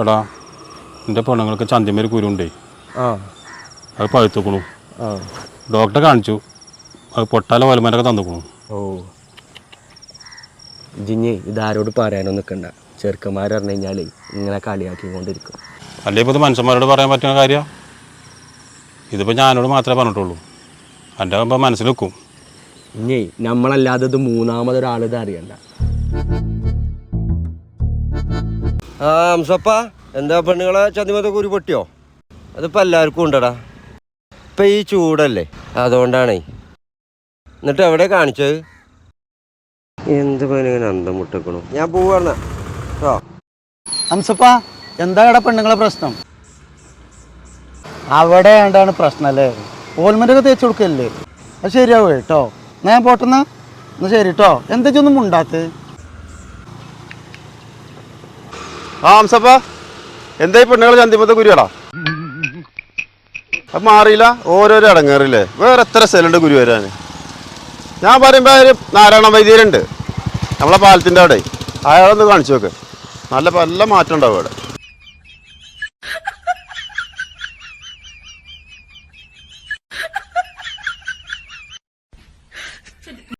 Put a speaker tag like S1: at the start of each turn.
S1: എടാ എന്റെ പെണ്ണുങ്ങൾക്ക് ചന്തിമേൽ കുരുണ്ടേ. അത് പഴുത്തുക്കണു.
S2: ആ.
S1: ഡോക്ടറെ കാണിച്ചു. അത് പൊട്ടാല വലുമനൊക്കെ തന്നുക്കണു.
S2: ഓ. ജിഞ്ഞി ഇതാരോട് പറയാനോ നിൽക്കണ്ട ചെറുക്കന്മാർ പറഞ്ഞു കഴിഞ്ഞാൽ ഇങ്ങനെ കളിയാക്കിക്കൊണ്ടിരിക്കും.
S1: അല്ലേ ഇപ്പോൾ ഇത് മനുഷ്യന്മാരോട് പറയാൻ പറ്റുന്ന കാര്യമാണ് ഇതിപ്പോൾ ഞാനോട് മാത്രമേ പറഞ്ഞിട്ടുള്ളൂ. എന്റെ ആകുമ്പോൾ മനസ്സിൽ വെക്കും
S2: ഇനി നമ്മളല്ലാതെ ഇത് മൂന്നാമതൊരാൾ ഇത് അറിയണ്ട. ആ അംസപ്പ എന്താ പെണ്ണുങ്ങളെ ചന്തിമത്തൊക്കെ ഒരു പൊട്ടിയോ അതിപ്പോൾ എല്ലാവർക്കും ഉണ്ടടാ. ഇപ്പം ഈ ചൂടല്ലേ അതുകൊണ്ടാണേ. എന്നിട്ട് എവിടെ കാണിച്ചത്? എന്ത് പെണ്ണുങ്ങനെ അന്തം മുട്ടക്കണു? ഞാൻ പോവാണ്.
S3: ഹംസപ്പ എന്താ ഇവിടെ പെണ്ണുങ്ങളെ പ്രശ്നം? അവിടെ ഏണ്ടാണ് പ്രശ്നം അല്ലേ? ഓൽമെന്റൊക്കെ തേച്ച് കൊടുക്കല്ലേ? അത് ശരിയാവും കേട്ടോ ഞാൻ പോട്ടെന്നാ? എന്നാൽ ശരി കേട്ടോ എന്താ ഒന്നും ഉണ്ടാത്ത്
S4: ആ ഹംസപ്പ എന്തായി പെണ്ണുങ്ങൾ ചന്തിമത്തെ കുരുവാടാ? അത് മാറിയില്ല ഓരോരോ അടങ്ങേറില്ലേ വേറെ എത്ര സ്ഥലമുണ്ട് ഗുരു വരാൻ ഞാൻ പറയുമ്പോൾ ഒരു നാരായണ വൈദ്യരുണ്ട്. നമ്മളെ പാലത്തിന്റെ അവിടെ. അയാളൊന്ന് കാണിച്ചു നോക്ക്. നല്ല നല്ല മാറ്റം ഉണ്ടാവും അവിടെ.